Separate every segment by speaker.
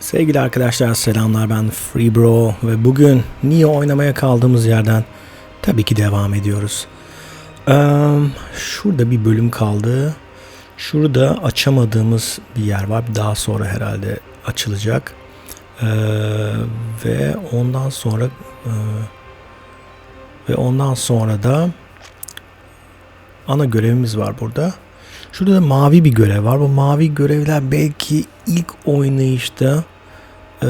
Speaker 1: Sevgili arkadaşlar selamlar ben Free Bro ve bugün Neo oynamaya kaldığımız yerden tabii ki devam ediyoruz. Eee, şurada bir bölüm kaldı. Şurada açamadığımız bir yer var. Daha sonra herhalde açılacak. Eee, ve ondan sonra eee, ve ondan sonra da ana görevimiz var burada. Şurada da mavi bir görev var. Bu mavi görevler belki ilk oynayışta eee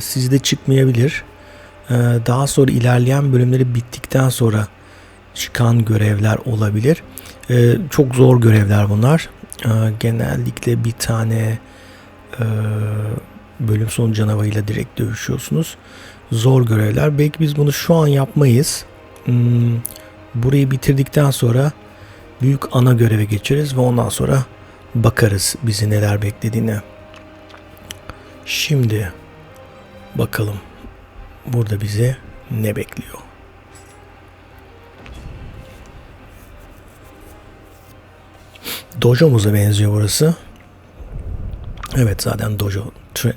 Speaker 1: sizde çıkmayabilir. Eee, daha sonra ilerleyen bölümleri bittikten sonra çıkan görevler olabilir. Eee, çok zor görevler bunlar. Eee, genellikle bir tane eee, bölüm sonu canavarıyla direkt dövüşüyorsunuz. Zor görevler. Belki biz bunu şu an yapmayız. Hmm, burayı bitirdikten sonra büyük ana göreve geçeriz ve ondan sonra bakarız bizi neler beklediğine. Şimdi bakalım burada bizi ne bekliyor. Dojo'muza benziyor burası. Evet zaten dojo tre-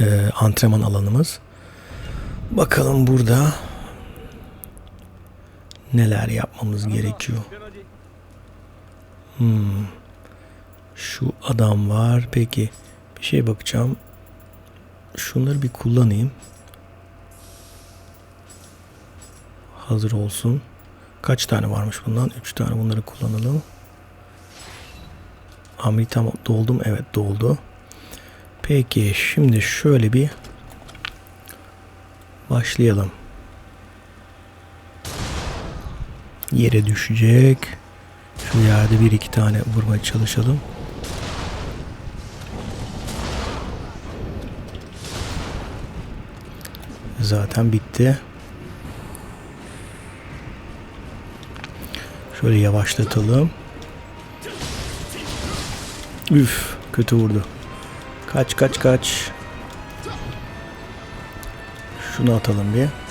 Speaker 1: e, antrenman alanımız. Bakalım burada neler yapmamız gerekiyor. Hmm. Şu adam var. Peki bir şey bakacağım. Şunları bir kullanayım. Hazır olsun. Kaç tane varmış bundan? 3 tane bunları kullanalım. Amri tam doldu mu? Evet doldu. Peki şimdi şöyle bir başlayalım. Yere düşecek. Şu yerde bir iki tane vurmaya çalışalım. Zaten bitti. Şöyle yavaşlatalım. Üf, kötü vurdu. Kaç kaç kaç. Şunu atalım bir.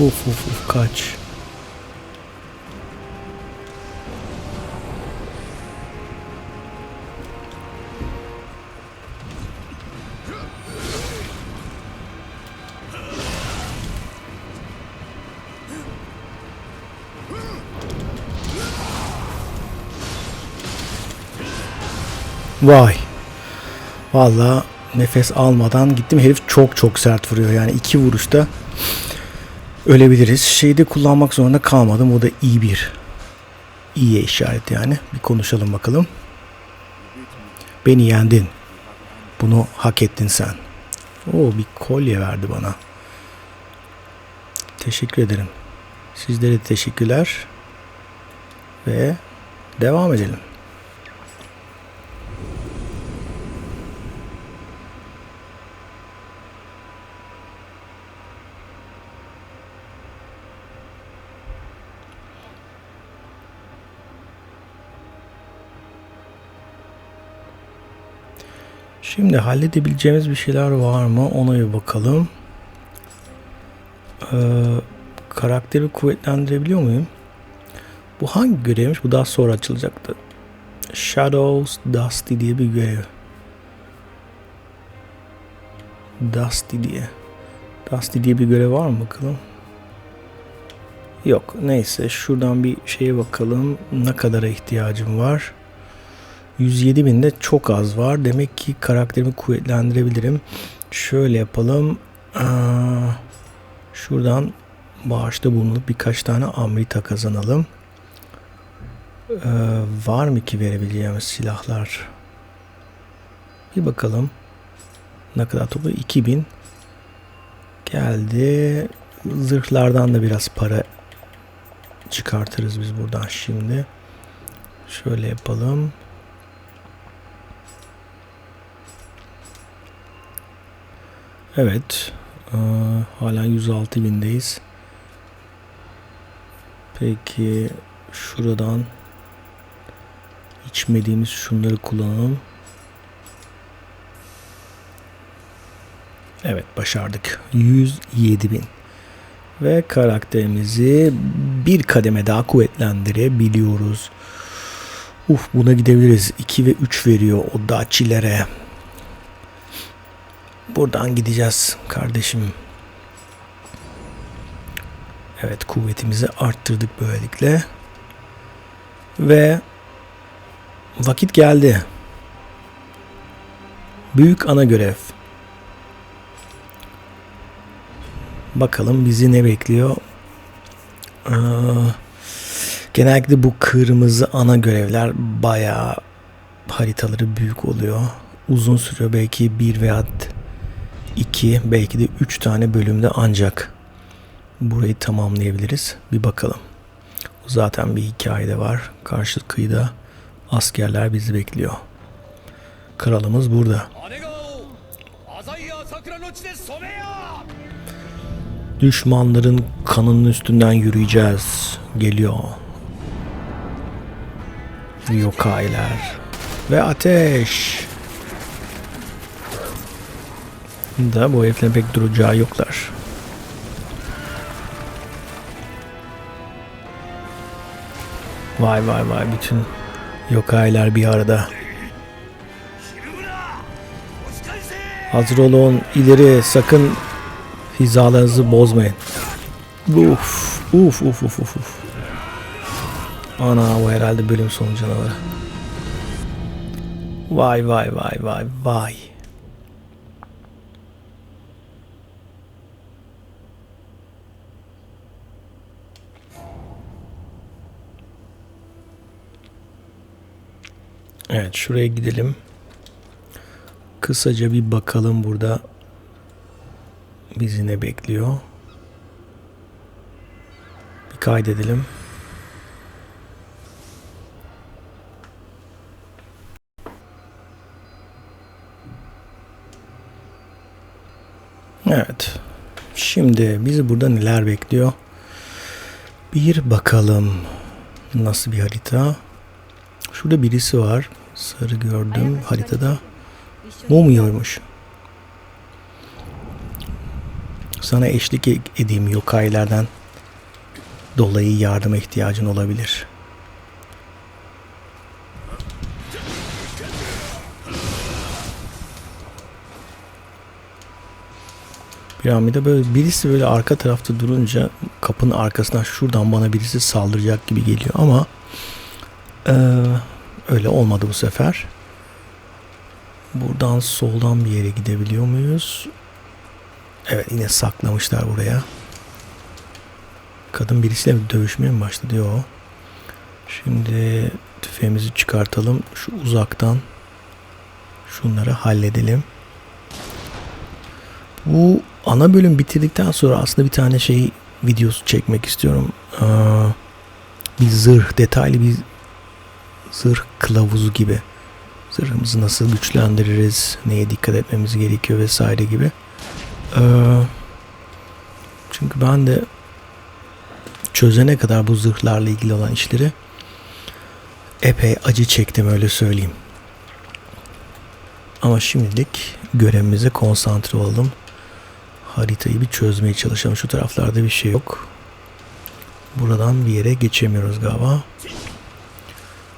Speaker 1: Uf uf uf kaç. Vay. Vallahi nefes almadan gittim. Herif çok çok sert vuruyor. Yani iki vuruşta ölebiliriz. Şeyde kullanmak zorunda kalmadım. O da iyi bir iyiye işaret yani. Bir konuşalım bakalım. Beni yendin. Bunu hak ettin sen. Oo bir kolye verdi bana. Teşekkür ederim. Sizlere teşekkürler. Ve devam edelim. Şimdi halledebileceğimiz bir şeyler var mı? Ona bir bakalım. Ee, karakteri kuvvetlendirebiliyor muyum? Bu hangi görevmiş? Bu daha sonra açılacaktı. Shadows Dusty diye bir görev. Dusty diye. Dusty diye bir görev var mı bakalım? Yok. Neyse şuradan bir şeye bakalım. Ne kadara ihtiyacım var? 107 binde çok az var. Demek ki karakterimi kuvvetlendirebilirim. Şöyle yapalım. Şuradan bağışta bulunup birkaç tane Amrita kazanalım. Ee, var mı ki verebileceğimiz silahlar? Bir bakalım. Ne kadar toplu? 2000 geldi. Zırhlardan da biraz para çıkartırız biz buradan şimdi. Şöyle yapalım. Evet. Ee, hala 106 bindeyiz. Peki şuradan içmediğimiz şunları kullanalım. Evet başardık. 107 bin. Ve karakterimizi bir kademe daha kuvvetlendirebiliyoruz. Uf buna gidebiliriz. 2 ve 3 veriyor o daçilere. Buradan gideceğiz kardeşim. Evet kuvvetimizi arttırdık böylelikle. Ve vakit geldi. Büyük ana görev. Bakalım bizi ne bekliyor. Aa, genellikle bu kırmızı ana görevler bayağı haritaları büyük oluyor. Uzun sürüyor belki bir veya iki belki de üç tane bölümde ancak burayı tamamlayabiliriz. Bir bakalım. Zaten bir hikayede var. Karşı kıyıda askerler bizi bekliyor. Kralımız burada. Düşmanların kanının üstünden yürüyeceğiz. Geliyor. Yokailer. Ve ateş. Da bu heriflerin pek duracağı yoklar. Vay vay vay bütün yokailer bir arada. Hazır olun ileri sakın hizalarınızı bozmayın. Uf uf uf uf. uf. Ana bu herhalde bölüm sonu canavarı. Vay vay vay vay vay. Evet şuraya gidelim. Kısaca bir bakalım burada bizi ne bekliyor. Bir kaydedelim. Evet. Şimdi bizi burada neler bekliyor? Bir bakalım. Nasıl bir harita? Şurada birisi var. Sarı gördüm haritada. Mumyaymış. Sana eşlik edeyim yokaylardan dolayı yardıma ihtiyacın olabilir. Piramide böyle birisi böyle arka tarafta durunca kapının arkasından şuradan bana birisi saldıracak gibi geliyor ama ee, öyle olmadı bu sefer. Buradan soldan bir yere gidebiliyor muyuz? Evet yine saklamışlar buraya. Kadın birisiyle mi dövüşmeye mi başladı? Yok. Şimdi tüfeğimizi çıkartalım. Şu uzaktan şunları halledelim. Bu ana bölüm bitirdikten sonra aslında bir tane şey videosu çekmek istiyorum. bir zırh, detaylı bir zırh kılavuzu gibi. Zırhımızı nasıl güçlendiririz, neye dikkat etmemiz gerekiyor vesaire gibi. çünkü ben de çözene kadar bu zırhlarla ilgili olan işleri epey acı çektim öyle söyleyeyim. Ama şimdilik görevimize konsantre oldum. Haritayı bir çözmeye çalışalım. Şu taraflarda bir şey yok. Buradan bir yere geçemiyoruz galiba.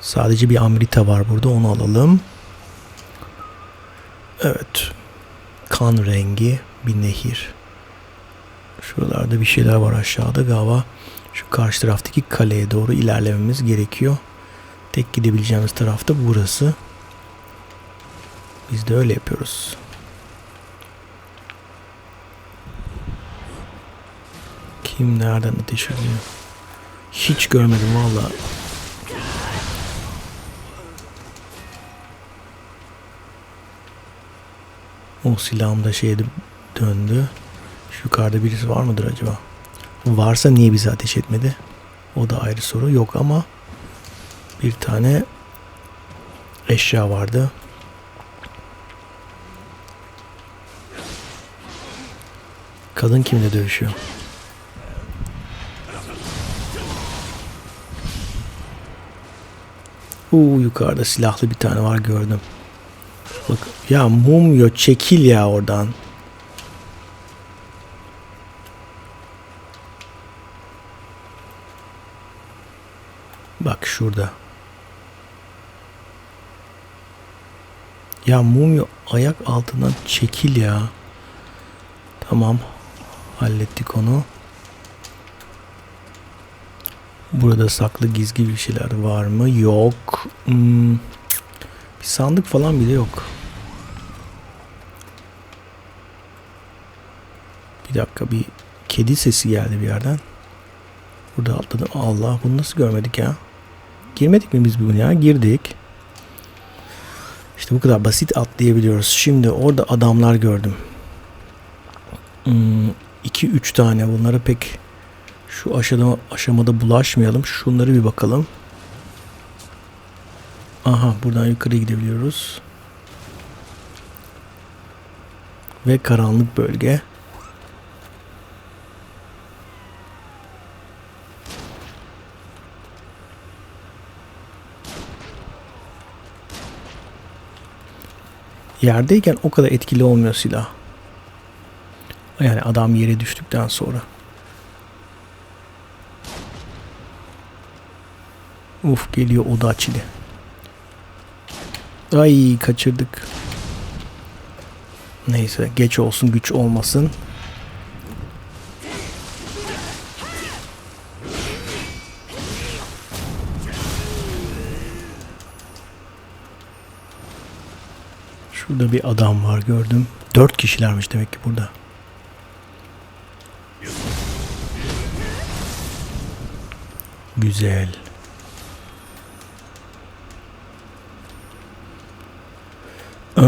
Speaker 1: Sadece bir Amrita var burada. Onu alalım. Evet. Kan rengi bir nehir. Şuralarda bir şeyler var aşağıda galiba. Şu karşı taraftaki kaleye doğru ilerlememiz gerekiyor. Tek gidebileceğimiz tarafta burası. Biz de öyle yapıyoruz. Kim nereden ateş ediyor? Hiç görmedim valla. O silahım da şeye döndü. Şu yukarıda birisi var mıdır acaba? Varsa niye bize ateş etmedi? O da ayrı soru. Yok ama bir tane eşya vardı. Kadın kimle dövüşüyor? Uuu yukarıda silahlı bir tane var gördüm. Bak ya mumyo çekil ya oradan. Bak şurada. Ya mumyo ayak altından çekil ya. Tamam. Hallettik onu. Burada saklı gizli bir şeyler var mı? Yok. Hmm. Bir sandık falan bile yok. Bir dakika bir kedi sesi geldi bir yerden. Burada atladım. Allah bunu nasıl görmedik ya? Girmedik mi biz bunu ya? Girdik. İşte bu kadar basit atlayabiliyoruz. Şimdi orada adamlar gördüm. 2-3 hmm, tane bunlara pek şu aşamada, aşamada bulaşmayalım. Şunları bir bakalım. Aha buradan yukarı gidebiliyoruz. Ve karanlık bölge. Yerdeyken o kadar etkili olmuyor silah. Yani adam yere düştükten sonra. Uf geliyor oda çili. Ay kaçırdık. Neyse geç olsun güç olmasın. Şurada bir adam var gördüm. Dört kişilermiş demek ki burada. Güzel. Ee,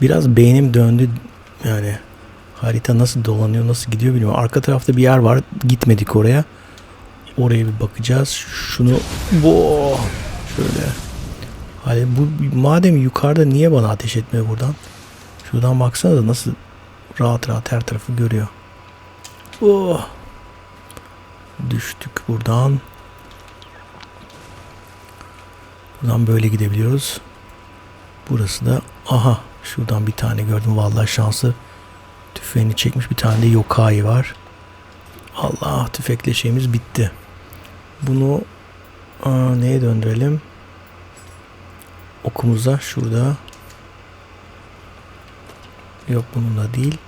Speaker 1: biraz beynim döndü yani harita nasıl dolanıyor nasıl gidiyor bilmiyorum. Arka tarafta bir yer var gitmedik oraya. Oraya bir bakacağız. Şunu bu şöyle. Hani bu madem yukarıda niye bana ateş etmiyor buradan? Şuradan baksana nasıl rahat rahat her tarafı görüyor. Oh. Düştük buradan. Buradan böyle gidebiliyoruz. Burası da aha şuradan bir tane gördüm vallahi şansı. Tüfeğini çekmiş bir tane de yokai var. Allah tüfekle şeyimiz bitti. Bunu aa, neye döndürelim? Okumuza şurada. Yok bununla değil.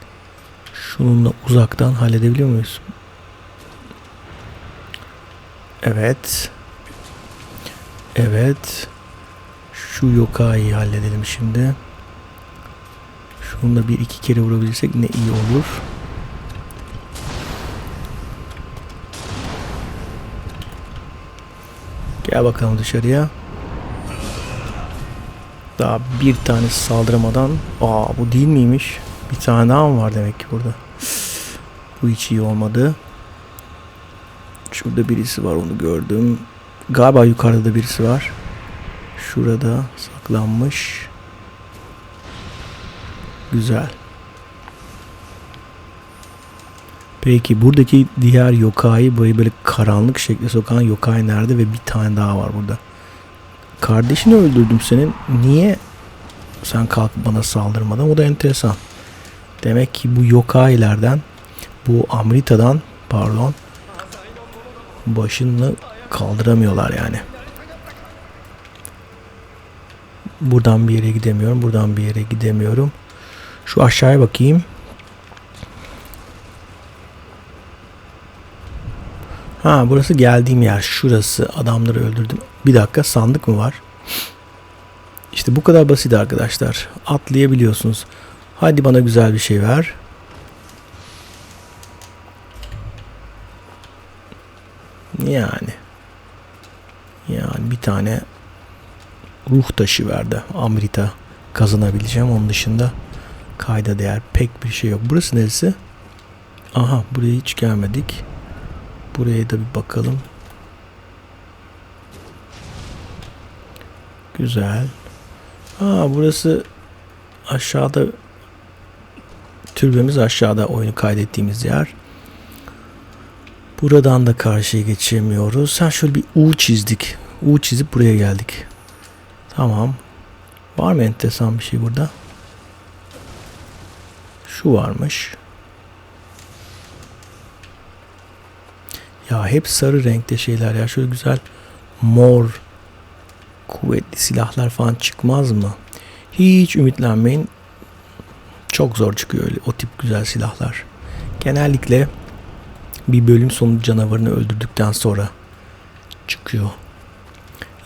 Speaker 1: Şununla uzaktan halledebiliyor muyuz? Evet. Evet. Şu yokayı halledelim şimdi. Şunu da bir iki kere vurabilirsek ne iyi olur. Gel bakalım dışarıya. Daha bir tanesi saldıramadan. Aa bu değil miymiş? Bir tane daha mı var demek ki burada? Bu hiç iyi olmadı. Şurada birisi var onu gördüm. Galiba yukarıda da birisi var. Şurada saklanmış. Güzel. Peki buradaki diğer yokai burayı böyle karanlık şekilde sokan yokai nerede ve bir tane daha var burada. Kardeşini öldürdüm senin. Niye sen kalkıp bana saldırmadan? O da enteresan. Demek ki bu yokailerden bu Amrita'dan pardon başını kaldıramıyorlar yani. Buradan bir yere gidemiyorum. Buradan bir yere gidemiyorum. Şu aşağıya bakayım. Ha burası geldiğim yer. Şurası. Adamları öldürdüm. Bir dakika sandık mı var? İşte bu kadar basit arkadaşlar. Atlayabiliyorsunuz. Hadi bana güzel bir şey ver. Yani. Yani bir tane ruh taşı verdi. Amrita kazanabileceğim. Onun dışında kayda değer pek bir şey yok. Burası neresi? Aha buraya hiç gelmedik. Buraya da bir bakalım. Güzel. Aa burası aşağıda türbemiz aşağıda oyunu kaydettiğimiz yer. Buradan da karşıya geçemiyoruz. Ha şöyle bir U çizdik. U çizip buraya geldik. Tamam. Var mı enteresan bir şey burada? Şu varmış. Ya hep sarı renkte şeyler ya. Şöyle güzel mor kuvvetli silahlar falan çıkmaz mı? Hiç ümitlenmeyin. Çok zor çıkıyor öyle o tip güzel silahlar. Genellikle bir bölüm sonu canavarını öldürdükten sonra çıkıyor.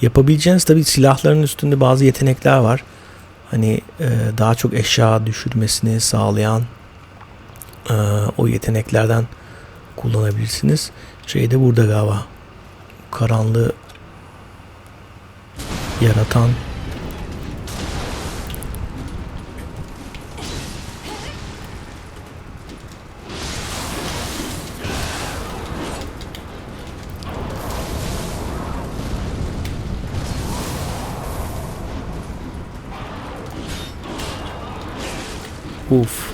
Speaker 1: Yapabileceğiniz tabii silahların üstünde bazı yetenekler var. Hani e, daha çok eşya düşürmesini sağlayan e, o yeteneklerden kullanabilirsiniz. Şey de burada galiba. Karanlığı yaratan Uf.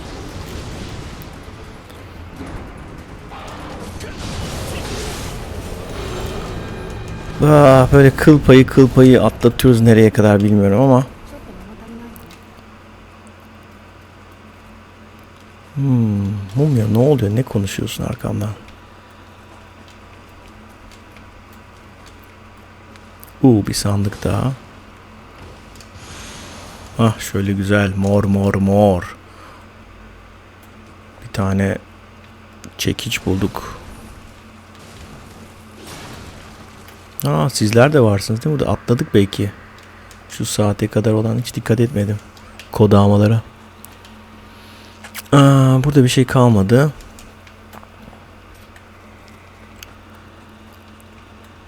Speaker 1: Ah, böyle kıl payı kıl payı atlatıyoruz nereye kadar bilmiyorum ama. Hmm, mumya ne oluyor? Ne konuşuyorsun arkamdan? Uuu bir sandık daha. Ah şöyle güzel mor mor mor. Bir tane çekiç bulduk. Aa sizler de varsınız değil mi? Burada atladık belki. Şu saate kadar olan hiç dikkat etmedim. Kodamalara. Aa, burada bir şey kalmadı.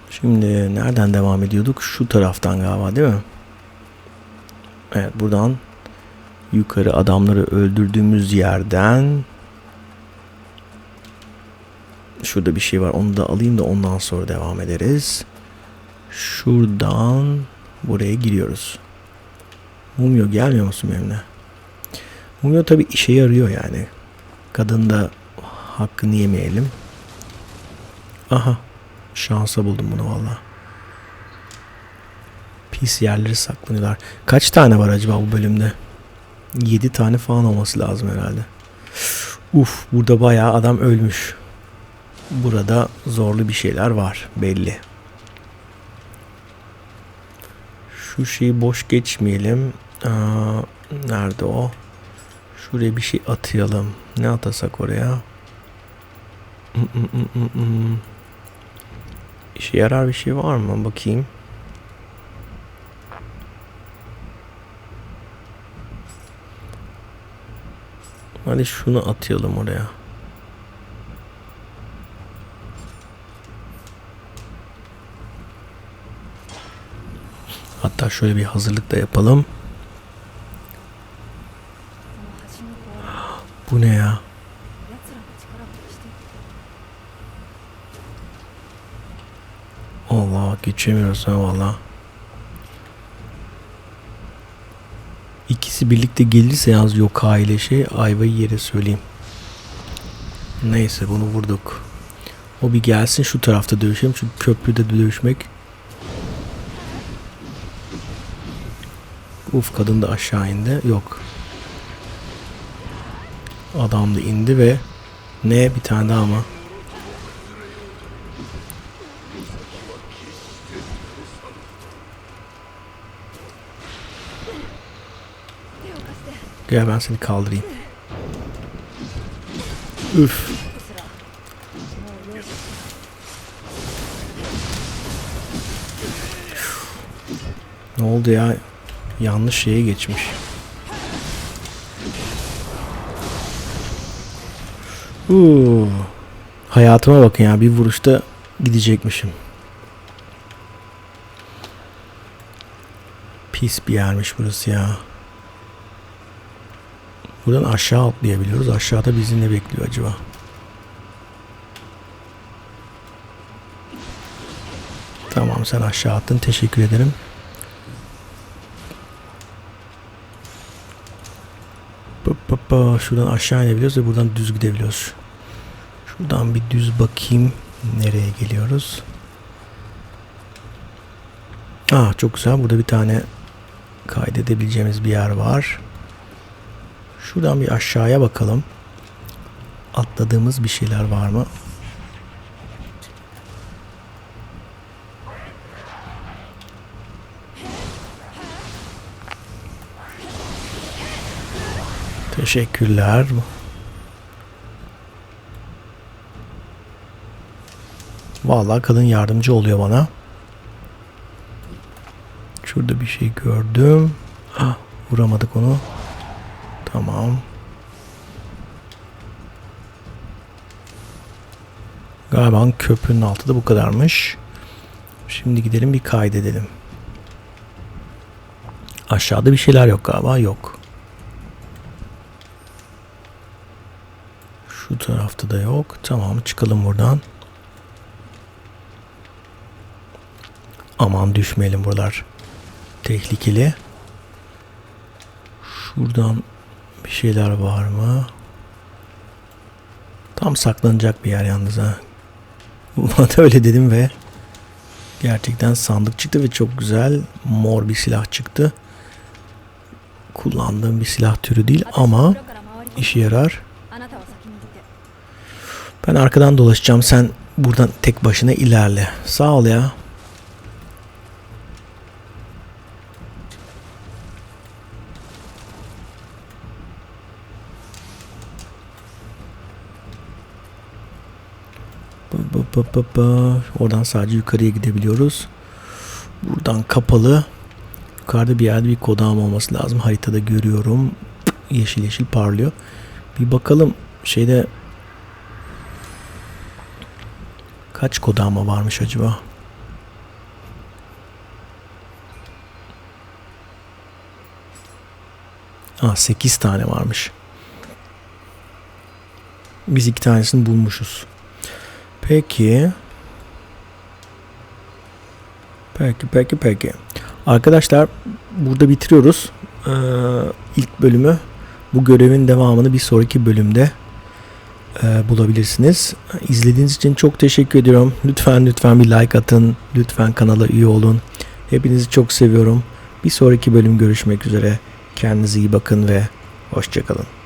Speaker 1: Şimdi nereden devam ediyorduk? Şu taraftan galiba değil mi? Evet buradan yukarı adamları öldürdüğümüz yerden şurada bir şey var onu da alayım da ondan sonra devam ederiz. Şuradan buraya giriyoruz. Mumyo gelmiyor musun benimle? Mumyo tabi işe yarıyor yani. Kadın da hakkını yemeyelim. Aha şansa buldum bunu valla. Pis yerleri saklanıyorlar. Kaç tane var acaba bu bölümde? 7 tane falan olması lazım herhalde. Uf burada bayağı adam ölmüş. Burada zorlu bir şeyler var belli. Şu şeyi boş geçmeyelim. Aa, nerede o? Şuraya bir şey atayalım. Ne atasak oraya? İşe yarar bir şey var mı? Bakayım. Hadi şunu atayalım oraya. Hatta şöyle bir hazırlık da yapalım. Bu ne ya? Allah geçemiyoruz ha valla. İkisi birlikte gelirse yalnız yok aile şey ayvayı yere söyleyeyim. Neyse bunu vurduk. O bir gelsin şu tarafta dövüşelim çünkü köprüde dövüşmek. Uf kadın da aşağı indi. Yok. Adam da indi ve ne bir tane daha mı? Gel ben seni kaldırayım. Üf. Ne oldu ya? Yanlış şeye geçmiş. Uuu. Hayatıma bakın ya bir vuruşta gidecekmişim. Pis bir yermiş burası ya. Buradan aşağı atlayabiliyoruz. Aşağıda bizi ne bekliyor acaba? Tamam sen aşağı attın. Teşekkür ederim. Şuradan aşağı inebiliyoruz ve buradan düz gidebiliyoruz. Şuradan bir düz bakayım. Nereye geliyoruz? Ah çok güzel. Burada bir tane kaydedebileceğimiz bir yer var. Şuradan bir aşağıya bakalım. Atladığımız bir şeyler var mı? Teşekkürler. Vallahi kadın yardımcı oluyor bana. Şurada bir şey gördüm. Ah, vuramadık onu. Tamam. Galiba köprünün altı da bu kadarmış. Şimdi gidelim bir kaydedelim. Aşağıda bir şeyler yok galiba. Yok. Şu tarafta da yok. Tamam çıkalım buradan. Aman düşmeyelim buralar. Tehlikeli. Şuradan bir şeyler var mı? Tam saklanacak bir yer yalnız ha. Bana öyle dedim ve gerçekten sandık çıktı ve çok güzel mor bir silah çıktı. Kullandığım bir silah türü değil ama işe yarar. Ben arkadan dolaşacağım. Sen buradan tek başına ilerle. Sağ ol ya. Oradan sadece yukarıya gidebiliyoruz. Buradan kapalı. Yukarıda bir yerde bir kodam olması lazım. Haritada görüyorum. Yeşil yeşil parlıyor. Bir bakalım şeyde kaç kodama varmış acaba? Aa 8 tane varmış. Biz iki tanesini bulmuşuz. Peki. Peki peki peki. Arkadaşlar burada bitiriyoruz. Ee, ilk bölümü. Bu görevin devamını bir sonraki bölümde e, bulabilirsiniz. İzlediğiniz için çok teşekkür ediyorum. Lütfen lütfen bir like atın. Lütfen kanala üye olun. Hepinizi çok seviyorum. Bir sonraki bölüm görüşmek üzere. Kendinize iyi bakın ve hoşçakalın.